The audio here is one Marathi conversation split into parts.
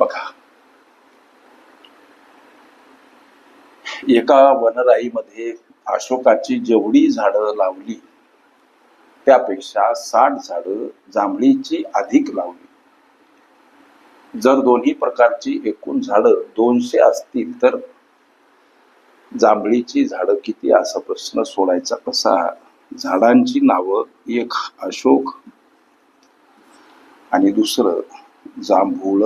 बघा. एका वनराईमध्ये अशोकाची जेवढी झाडं लावली त्यापेक्षा साठ झाडं जांभळीची अधिक लावली. जर दोन्ही प्रकारची एकूण झाडं दोनशे असतील तर जांभळीची झाडं किती असा प्रश्न सोडायचा कसा? झाडांची नावं एक अशोक आणि दुसरं जांभूळ.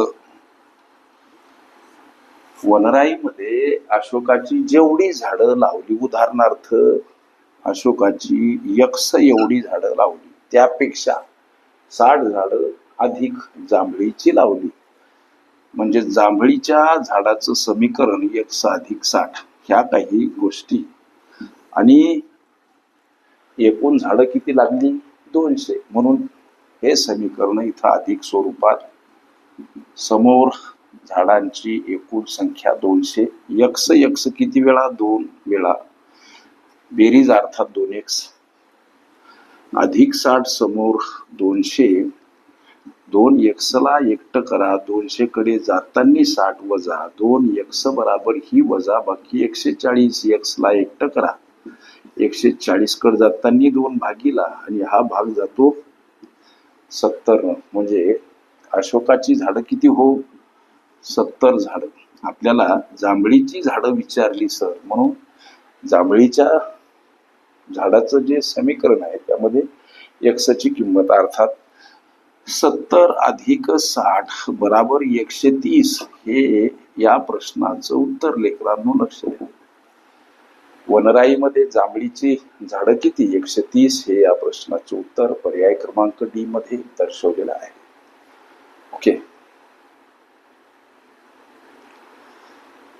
वनराईमध्ये अशोकाची जेवढी झाडं लावली उदाहरणार्थ अशोकाची यक्ष एवढी झाडं लावली त्यापेक्षा साठ झाडं अधिक जांभळीची लावली. म्हणजे जांभळीच्या झाडाचं समीकरण यक्ष अधिक साठ ह्या काही गोष्टी. आणि एकूण झाडं किती लागली? दोनशे. म्हणून हे समीकरण इथं अधिक स्वरूपात समोर झाडांची एकूण संख्या दोनशे. यक्स यक्स किती वेळा? दोन वेळा. बेरीज अर्थात दोन एक्स अधिक साठ समोर दोनशे. दोन एक्सला एकटं करा. दोनशे कडे जाताना साठ वजा. दोन एक्स बराबर ही वजा. बाकी एकशे चाळीस एक्सला एकटं करा. एकशे चाळीसकडे जाताना दोन भागीला आणि हा भाग जातो सत्तर. म्हणजे अशोकाची झाडं किती हो? सत्तर झाडं. आपल्याला जांभळीची झाडं विचारली सर म्हणून जांभळीच्या झाडाचं जे समीकरण आहे त्यामध्ये एक्सची किंमत अर्थात सत्तर अधिक साठ बराबर एकशे तीस हे या प्रश्नाचं उत्तर लेकरांनो लक्ष द्या. वनराईमध्ये जांभळीची झाडं किती? एकशे तीस हे या प्रश्नाचे उत्तर पर्याय क्रमांक डी मध्ये दर्शवलेलं आहे. ओके.